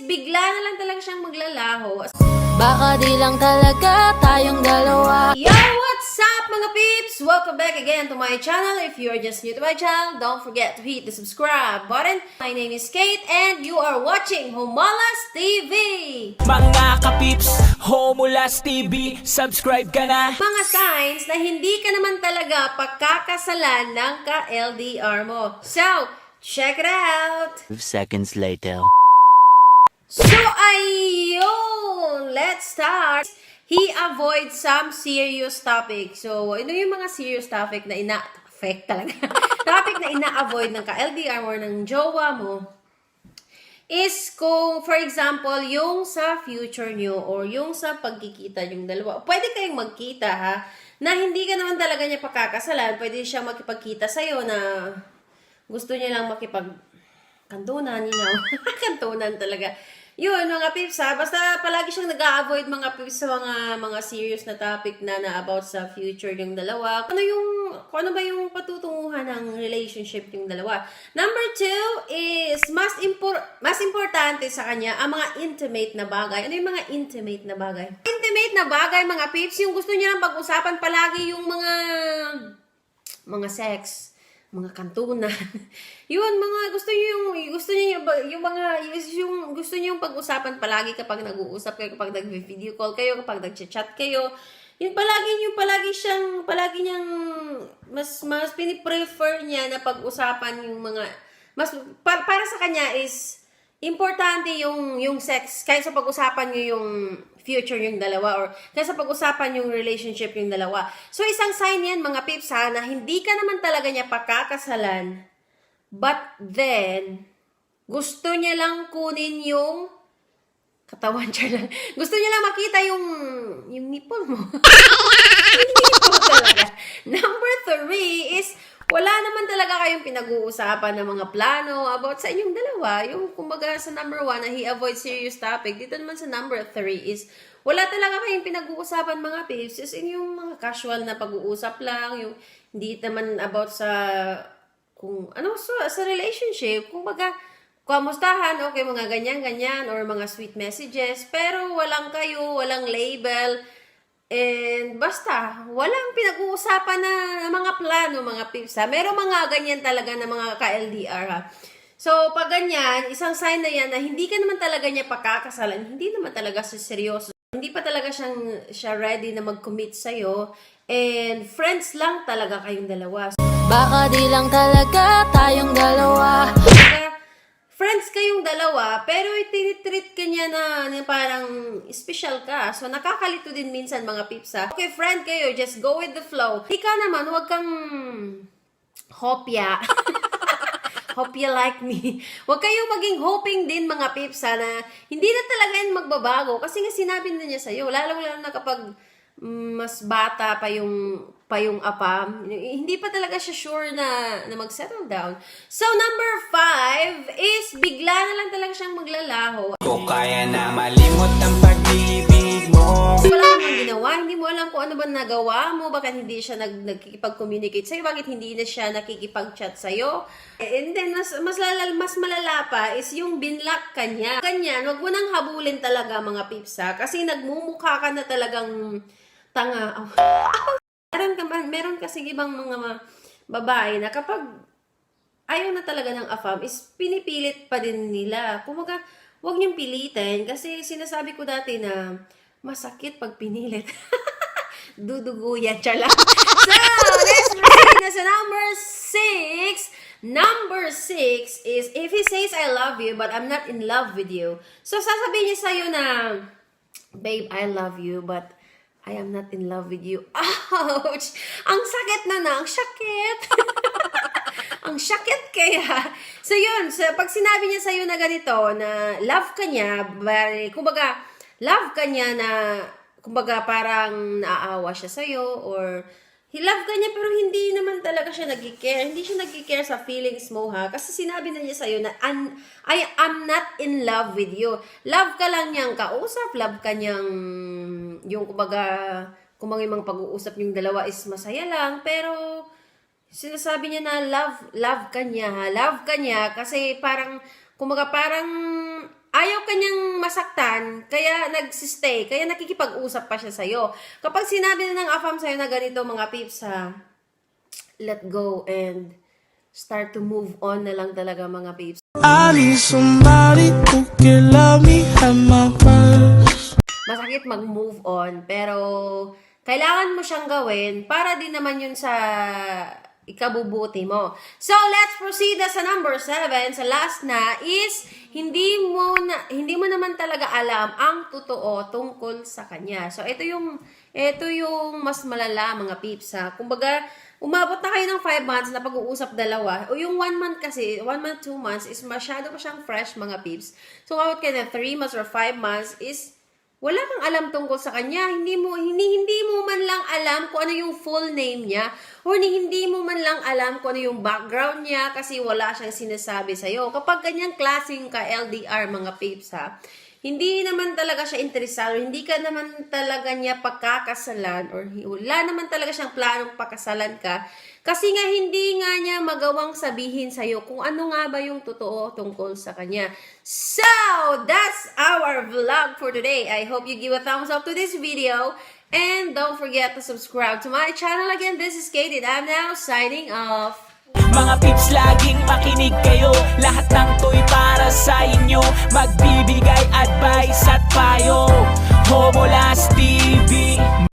bigla na lang talaga siyang maglalaho. Baka di lang talaga tayong dalawa Yo, what's up mga peeps? Welcome back again to my channel. If you are just new to my channel, don't forget to hit the subscribe button. My name is Kate and you are watching Homalas TV. Mga kapips, Homulas TV, subscribe ka na Mga signs na hindi ka naman talaga pagkakasalan ng ka-LDR mo. So, check it out! seconds later. So, ayun! Let's start! He avoids some serious topic. So, ano yung mga serious topic na ina-affect talaga? topic na ina-avoid ng ka-LDR mo, ng jowa mo, is kung, for example, yung sa future nyo or yung sa pagkikita yung dalawa. Pwede kayong magkita, ha? Na hindi ka naman talaga niya pakakasalan. Pwede siya makipagkita sa'yo na gusto niya lang makipag kantunan, you know. kantunan talaga. Yun, mga pips ha. Basta palagi siyang nag-a-avoid mga pips sa mga mga serious na topic na na about sa future yung dalawa. Ano yung, ano ba yung patutunguhan ng relationship yung dalawa. Number two is, mas, impor mas importante sa kanya ang mga intimate na bagay. Ano yung mga intimate na bagay? Intimate na bagay, mga pips, yung gusto niya lang pag-usapan palagi yung mga mga sex, mga kantunan. yun, mga gusto niyo yung gusto niyo yung, yung mga yung gusto niyo yung pag-usapan palagi kapag nag-uusap kayo, kapag nag-video call kayo, kapag nag-chat kayo. Yun palagi yung palagi siyang palagi niyang mas mas piniprefer niya na pag-usapan yung mga mas pa- para sa kanya is importante yung yung sex kahit sa pag-usapan niyo yung future yung dalawa or sa pag-usapan yung relationship yung dalawa. So isang sign yan mga pips ha na hindi ka naman talaga niya pakakasalan but then gusto niya lang kunin yung katawan siya lang. Gusto niya lang makita yung yung nipple mo. Number three is wala naman talaga kayong pinag-uusapan ng mga plano about sa inyong dalawa. Yung kumbaga sa number one na he avoids serious topic. Dito naman sa number three is wala talaga kayong pinag-uusapan mga babes. Is in yung mga casual na pag-uusap lang. Yung hindi naman about sa kung ano so, sa relationship. Kumbaga, kamustahan, okay, mga ganyan-ganyan, or mga sweet messages, pero walang kayo, walang label, and basta, walang pinag-uusapan na, na mga plano, mga pips, ha? Meron mga ganyan talaga na mga ka-LDR, ha? So, pag ganyan, isang sign na yan na hindi ka naman talaga niya pakakasalan, hindi naman talaga siya seryoso, hindi pa talaga siyang, siya ready na mag-commit sa'yo, and friends lang talaga kayong dalawa. Baka di lang talaga tayong dalawa Kaya, friends kayong dalawa, pero itinitreat ka niya na, na parang special ka. So, nakakalito din minsan mga pips ha. Okay, friend kayo, just go with the flow. Ikaw naman, huwag kang hopya. hopya like me. Huwag kayong maging hoping din mga ha, na hindi na talaga yan magbabago. Kasi nga sinabi na niya sa'yo, lalo-lalo na kapag mas bata pa yung pa yung apam, hindi pa talaga siya sure na, na mag-settle down. So, number five is bigla na lang talaga siyang maglalaho. Ko kaya na malimot ang pag-ibig mo Wala kang ginawa, hindi mo alam kung ano ba nagawa mo, bakit hindi siya nag, nagkikipag-communicate sa'yo, bakit hindi na siya nakikipag-chat sa'yo. And then, mas, mas, lalal, mas malala pa is yung binlock ka niya. Ganyan, wag mo nang habulin talaga mga pips ha, kasi nagmumukha ka na talagang tanga. Oh. meron, ka, meron kasi ibang mga babae na kapag ayaw na talaga ng afam is pinipilit pa din nila. Kumaga, huwag niyong pilitin kasi sinasabi ko dati na masakit pag pinilit. Dudugo yan, chala. so, let's proceed na number six. Number six is, if he says, I love you, but I'm not in love with you. So, sasabihin niya sa'yo na, babe, I love you, but I am not in love with you. Ouch! Ang sakit na na, ang sakit. ang sakit kaya. So yun, so, pag sinabi niya sa'yo na ganito, na love ka niya, kumbaga, love ka niya na, kumbaga parang naaawa siya sa'yo, or he love ka niya pero hindi naman talaga siya nag-care. Hindi siya nag-care sa feelings mo ha. Kasi sinabi na niya sa'yo na "An- I am not in love with you. Love ka lang niyang kausap. Love ka niyang yung kumbaga kung mga mga pag-uusap yung dalawa is masaya lang. Pero sinasabi niya na love, love ka niya ha. Love ka niya kasi parang, kumbaga parang ayaw ka niyang nasaktan, kaya nagsistay, kaya nakikipag-usap pa siya sa'yo. Kapag sinabi na ng AFAM sa'yo na ganito mga peeps ha, let go and start to move on na lang talaga mga peeps. I need somebody who can love me at my worst. masakit mag-move on, pero kailangan mo siyang gawin para din naman yun sa ikabubuti mo. So, let's proceed na sa number 7. Sa last na is, hindi mo, na, hindi mo naman talaga alam ang totoo tungkol sa kanya. So, ito yung, ito yung mas malala mga peeps ha. Kumbaga, umabot na kayo ng 5 months na pag-uusap dalawa. O yung 1 month kasi, 1 month, 2 months is masyado pa siyang fresh mga peeps. So, umabot kayo ng 3 months or 5 months is wala kang alam tungkol sa kanya. Hindi mo hindi hindi mo man lang alam kung ano yung full name niya or hindi mo man lang alam kung ano yung background niya kasi wala siyang sinasabi sa iyo. Kapag ganyang klaseng ka LDR mga peeps ha, hindi naman talaga siya interesado, hindi ka naman talaga niya pagkakasalan or wala naman talaga siyang planong pakasalan ka kasi nga hindi nga niya magawang sabihin sa iyo kung ano nga ba yung totoo tungkol sa kanya. So, that's our vlog for today. I hope you give a thumbs up to this video and don't forget to subscribe to my channel again. This is Kate and I'm now signing off. Mga pips laging makinig kayo. Lahat ng to'y para sa inyo. Magbibigay advice at payo. Homo Last TV